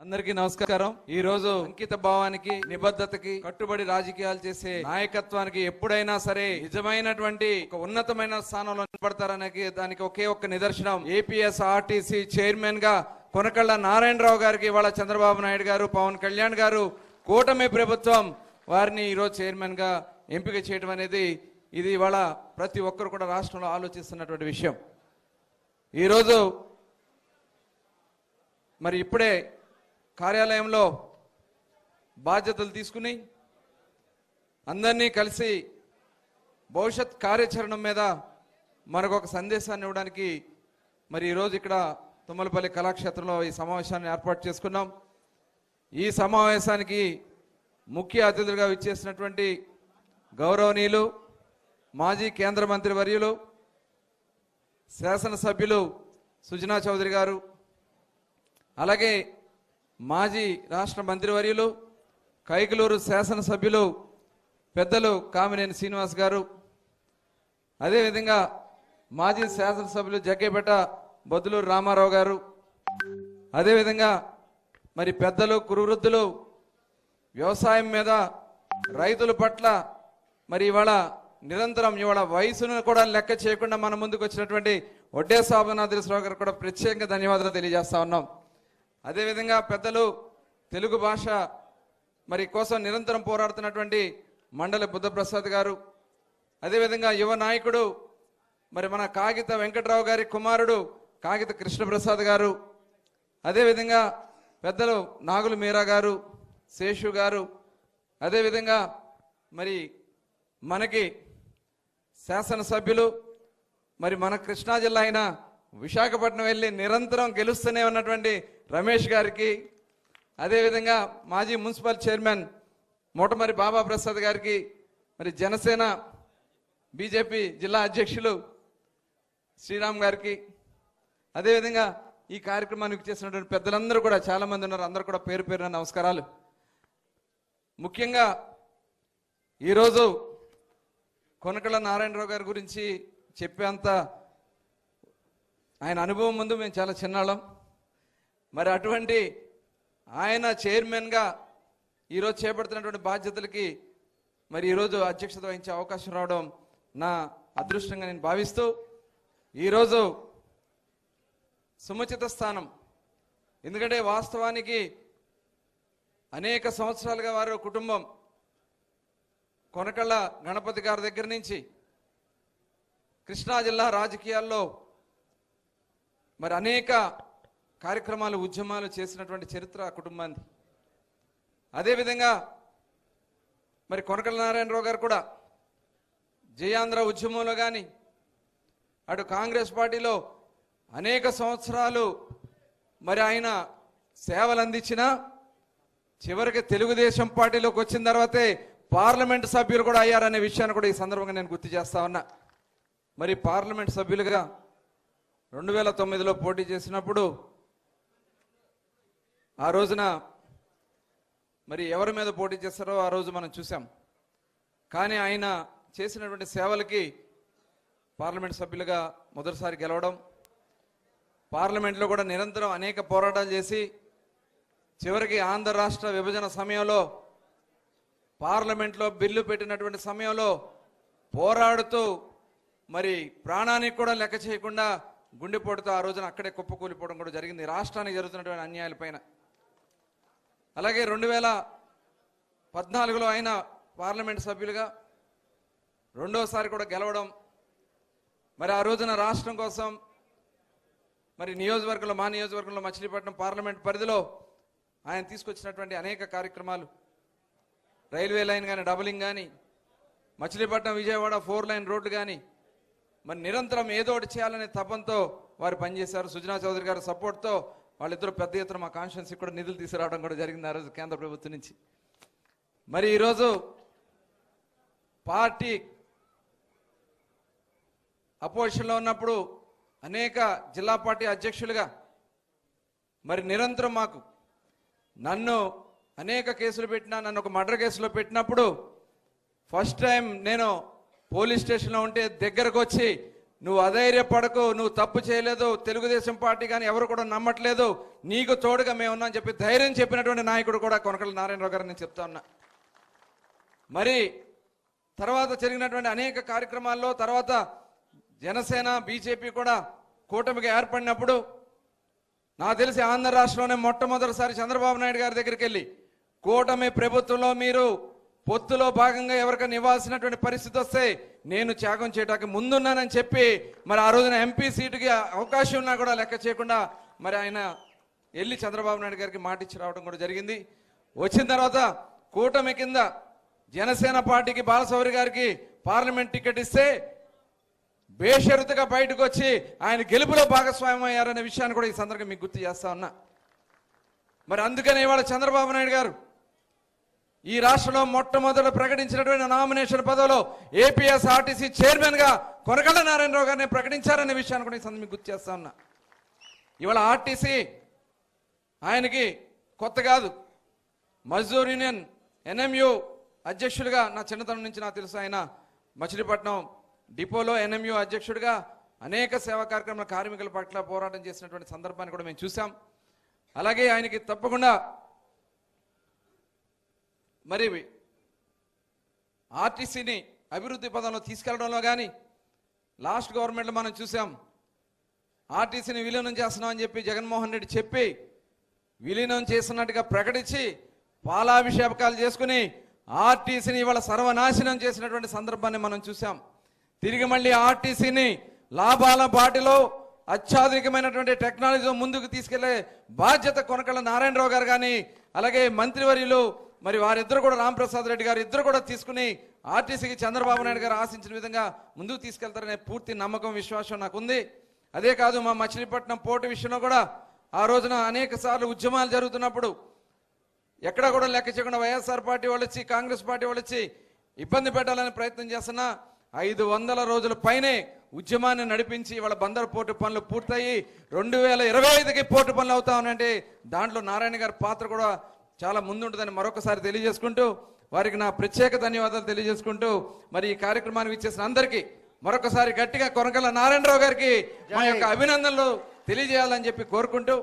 అందరికీ నమస్కారం. ఈ రోజు అంకిత భావానికి నిబద్ధతకి కట్టుబడి రాజకీయాలు చేసే నాయకత్వానికి ఎప్పుడైనా సరే నిజమైనటువంటి ఒక ఉన్నతమైన స్థానంలో నిలబడతారనే దానికి ఒకే ఒక్క నిదర్శనం. ఏపీఎస్ ఆర్టీసీ చైర్మన్గా కొనకళ్ళ నారాయణరావు గారికి ఇవాళ చంద్రబాబు నాయుడు గారు పవన్ కళ్యాణ్ గారు కూటమి ప్రభుత్వం వారిని ఈరోజు చైర్మన్గా ఎంపిక చేయడం అనేది ఇది ఇవాళ ప్రతి ఒక్కరు కూడా రాష్ట్రంలో ఆలోచిస్తున్నటువంటి విషయం. ఈరోజు మరి ఇప్పుడే కార్యాలయంలో బాధ్యతలు తీసుకుని అందరినీ కలిసి భవిష్యత్ కార్యాచరణ మీద మనకు ఒక సందేశాన్ని ఇవ్వడానికి మరి ఈరోజు ఇక్కడ తుమ్మలపల్లి కళాక్షేత్రంలో ఈ సమావేశాన్ని ఏర్పాటు చేసుకున్నాం. ఈ సమావేశానికి ముఖ్య అతిథులుగా విచ్చేసినటువంటి గౌరవనీయులు మాజీ కేంద్ర మంత్రి వర్యులు శాసనసభ్యులు సుజనా చౌదరి గారు అలాగే మాజీ రాష్ట్ర మంత్రివర్యులు కైకలూరు శాసనసభ్యులు పెద్దలు కామినేని శ్రీనివాస్ గారు అదేవిధంగా మాజీ శాసనసభ్యులు జగ్గేపేట బొద్దులూరు రామారావు గారు అదేవిధంగా మరి పెద్దలు కురువృద్ధులు వ్యవసాయం మీద రైతుల పట్ల మరి ఇవాళ నిరంతరం ఇవాళ వయసును కూడా లెక్క చేయకుండా మన ముందుకు వచ్చినటువంటి ఒడ్డే సాబనాథేశ్వరరావు గారు కూడా ప్రత్యేకంగా ధన్యవాదాలు తెలియజేస్తా ఉన్నాం. అదేవిధంగా పెద్దలు తెలుగు భాష మరి కోసం నిరంతరం పోరాడుతున్నటువంటి మండలి బుద్ధప్రసాద్ గారు అదేవిధంగా యువ నాయకుడు మరి మన కాగిత వెంకట్రావు గారి కుమారుడు కాగిత కృష్ణప్రసాద్ గారు అదేవిధంగా పెద్దలు నాగులు మీరా గారు శేషు గారు అదేవిధంగా మరి మనకి శాసనసభ్యులు మరి మన కృష్ణా జిల్లా అయిన విశాఖపట్నం వెళ్ళి నిరంతరం గెలుస్తూనే ఉన్నటువంటి రమేష్ గారికి అదేవిధంగా మాజీ మున్సిపల్ చైర్మన్ మోటమరి బాబా ప్రసాద్ గారికి మరి జనసేన బీజేపీ జిల్లా అధ్యక్షులు శ్రీరామ్ గారికి అదేవిధంగా ఈ కార్యక్రమానికి చేసినటువంటి పెద్దలందరూ కూడా చాలామంది ఉన్నారు అందరూ కూడా పేరు పేరున నమస్కారాలు. ముఖ్యంగా ఈరోజు కొనకళ్ళ నారాయణరావు గారి గురించి చెప్పేంత ఆయన అనుభవం ముందు మేము చాలా చిన్నాళ్ళం. మరి అటువంటి ఆయన చైర్మన్గా ఈరోజు చేపడుతున్నటువంటి బాధ్యతలకి మరి ఈరోజు అధ్యక్షత వహించే అవకాశం రావడం నా అదృష్టంగా నేను భావిస్తూ ఈరోజు సముచిత స్థానం. ఎందుకంటే వాస్తవానికి అనేక సంవత్సరాలుగా వారు కుటుంబం కొనకళ్ళ గణపతి గారి దగ్గర నుంచి కృష్ణా జిల్లా రాజకీయాల్లో మరి అనేక కార్యక్రమాలు ఉద్యమాలు చేసినటువంటి చరిత్ర ఆ కుటుంబాన్ని అదేవిధంగా మరి కొనకల నారాయణరావు గారు కూడా జయాంధ్ర ఉద్యమంలో కానీ అటు కాంగ్రెస్ పార్టీలో అనేక సంవత్సరాలు మరి ఆయన సేవలు అందించిన చివరికి తెలుగుదేశం పార్టీలోకి వచ్చిన తర్వాతే పార్లమెంట్ సభ్యులు కూడా అయ్యారనే విషయాన్ని కూడా ఈ సందర్భంగా నేను గుర్తు చేస్తా ఉన్నా. మరి పార్లమెంట్ సభ్యులుగా రెండు వేల తొమ్మిదిలో పోటీ చేసినప్పుడు ఆ రోజున మరి ఎవరి మీద పోటీ చేస్తారో ఆ రోజు మనం చూసాం కానీ ఆయన చేసినటువంటి సేవలకి పార్లమెంట్ సభ్యులుగా మొదటిసారి గెలవడం పార్లమెంట్లో కూడా నిరంతరం అనేక పోరాటాలు చేసి చివరికి ఆంధ్ర రాష్ట్ర విభజన సమయంలో పార్లమెంట్లో బిల్లు పెట్టినటువంటి సమయంలో పోరాడుతూ మరి ప్రాణానికి కూడా లెక్క చేయకుండా గుండెపోటుతో ఆ రోజున అక్కడే కుప్పకూలిపోవడం కూడా జరిగింది. రాష్ట్రానికి జరుగుతున్నటువంటి అన్యాయాలపైన అలాగే రెండు వేల పద్నాలుగులో ఆయన పార్లమెంట్ సభ్యులుగా రెండోసారి కూడా గెలవడం. మరి ఆ రోజున రాష్ట్రం కోసం మరి నియోజకవర్గంలో మా నియోజకవర్గంలో మచిలీపట్నం పార్లమెంట్ పరిధిలో ఆయన తీసుకొచ్చినటువంటి అనేక కార్యక్రమాలు. రైల్వే లైన్ కానీ డబలింగ్ కానీ Machilipatnam Vijayawada four line road కానీ మరి నిరంతరం ఏదో ఒకటి చేయాలనే తపంతో వారు పనిచేశారు. సుజనా చౌదరి గారి సపోర్ట్తో వాళ్ళిద్దరూ పెద్ద ఎత్తున మా కాన్స్టిట్యున్సీ కూడా నిధులు తీసుకురావడం కూడా జరిగింది ఆ రోజు కేంద్ర ప్రభుత్వం నుంచి. మరి ఈరోజు పార్టీ అపోజిషన్లో ఉన్నప్పుడు అనేక జిల్లా పార్టీ అధ్యక్షులుగా మరి నిరంతరం మాకు నన్ను అనేక కేసులు పెట్టినా నన్ను ఒక మర్డర్ కేసులో పెట్టినప్పుడు ఫస్ట్ టైం నేను పోలీస్ స్టేషన్లో ఉంటే దగ్గరకు వచ్చి నువ్వు అధైర్యపడకు నువ్వు తప్పు చేయలేదు తెలుగుదేశం పార్టీ కానీ ఎవరు కూడా నమ్మట్లేదు నీకు తోడుగా మేము అని చెప్పి ధైర్యం చెప్పినటువంటి నాయకుడు కూడా కొనకల నారాయణరావు గారు నేను చెప్తా ఉన్నా. మరి తర్వాత జరిగినటువంటి అనేక కార్యక్రమాల్లో తర్వాత జనసేన బీజేపీ కూడా కూటమికి ఏర్పడినప్పుడు నాకు తెలిసి ఆంధ్ర రాష్ట్రంలోనే మొట్టమొదటిసారి చంద్రబాబు నాయుడు గారి దగ్గరికి వెళ్ళి కూటమి ప్రభుత్వంలో మీరు పొత్తులో భాగంగా ఎవరికైనా ఇవ్వాల్సినటువంటి పరిస్థితి వస్తే నేను త్యాగం చేయడానికి ముందున్నానని చెప్పి మరి ఆ రోజున ఎంపీ సీటుకి అవకాశం ఉన్నా కూడా లెక్క చేయకుండా మరి ఆయన వెళ్ళి చంద్రబాబు నాయుడు గారికి మాట ఇచ్చి రావడం కూడా జరిగింది. వచ్చిన తర్వాత కూటమి కింద జనసేన పార్టీకి బాలసౌరి గారికి పార్లమెంట్ టికెట్ ఇస్తే బేషరతుగా బయటకు వచ్చి ఆయన గెలుపులో భాగస్వామ్యం అయ్యారనే విషయాన్ని కూడా ఈ సందర్భంగా మీకు గుర్తు చేస్తా ఉన్నా. మరి అందుకనే ఇవాళ చంద్రబాబు నాయుడు గారు ఈ రాష్ట్రంలో మొట్టమొదట ప్రకటించినటువంటి నామినేషన్ పదవిలో ఏపీఎస్ ఆర్టీసీ చైర్మన్గా కొనకళ్ళ నారాయణరావు గారిని ప్రకటించారనే విషయాన్ని కూడా మీకు గుర్తు చేస్తా ఉన్నా. ఇవాళ ఆర్టీసీ ఆయనకి కొత్త కాదు మజ్దూర్ యూనియన్ ఎన్ఎంయు అధ్యక్షుడిగా నా చిన్నతనం నుంచి నాకు తెలుసు ఆయన. మచిలీపట్నం డిపోలో ఎన్ఎంయు అధ్యక్షుడిగా అనేక సేవా కార్యక్రమాల కార్మికుల పట్ల పోరాటం చేసినటువంటి సందర్భాన్ని కూడా మేము చూసాం అలాగే ఆయనకి తప్పకుండా మరి ఆర్టీసీని అభివృద్ధి పదంలో తీసుకెళ్ళడంలో కానీ లాస్ట్ గవర్నమెంట్లో మనం చూసాం ఆర్టీసీని విలీనం చేస్తున్నామని చెప్పి జగన్మోహన్ రెడ్డి చెప్పి విలీనం చేస్తున్నట్టుగా ప్రకటించి పాలాభిషేకాలు చేసుకుని ఆర్టీసీని ఇవాళ సర్వనాశనం చేసినటువంటి సందర్భాన్ని మనం చూసాం. తిరిగి మళ్ళీ ఆర్టీసీని లాభాల బాటిలో అత్యాధునికమైనటువంటి టెక్నాలజీతో ముందుకు తీసుకెళ్ళే బాధ్యత కొనకళ్ళ నారాయణరావు గారు కానీ అలాగే మంత్రివర్యులు మరి వారిద్దరు కూడా రాంప్రసాద్ రెడ్డి గారు ఇద్దరు కూడా తీసుకుని ఆర్టీసీకి చంద్రబాబు నాయుడు గారు ఆశించిన విధంగా ముందుకు తీసుకెళ్తారనే పూర్తి నమ్మకం విశ్వాసం నాకు ఉంది అదే కాదు మా మచిలీపట్నం పోటీ విషయంలో కూడా ఆ రోజున అనేక సార్లు ఉద్యమాలు జరుగుతున్నప్పుడు ఎక్కడా కూడా లెక్క చేయకుండా వైఎస్ఆర్ పార్టీ వాళ్ళు వచ్చి కాంగ్రెస్ పార్టీ వాళ్ళు వచ్చి ఇబ్బంది పెట్టాలని ప్రయత్నం చేస్తున్నా ఐదు వందల రోజుల పైనే ఉద్యమాన్ని నడిపించి వాళ్ళ బందరు పోర్టు పనులు పూర్తయి రెండు వేల ఇరవై ఐదుకి పోర్టు పనులు అవుతా ఉన్నాయంటే దాంట్లో నారాయణ గారి పాత్ర కూడా చాలా ముందుంటుందని మరొకసారి తెలియజేసుకుంటూ వారికి నా ప్రత్యేక ధన్యవాదాలు తెలియజేసుకుంటూ మరి ఈ కార్యక్రమానికి ఇచ్చేసిన అందరికీ మరొకసారి గట్టిగా కొనకల నారాయణరావు గారికి మా యొక్క అభినందనలు తెలియజేయాలని చెప్పి కోరుకుంటూ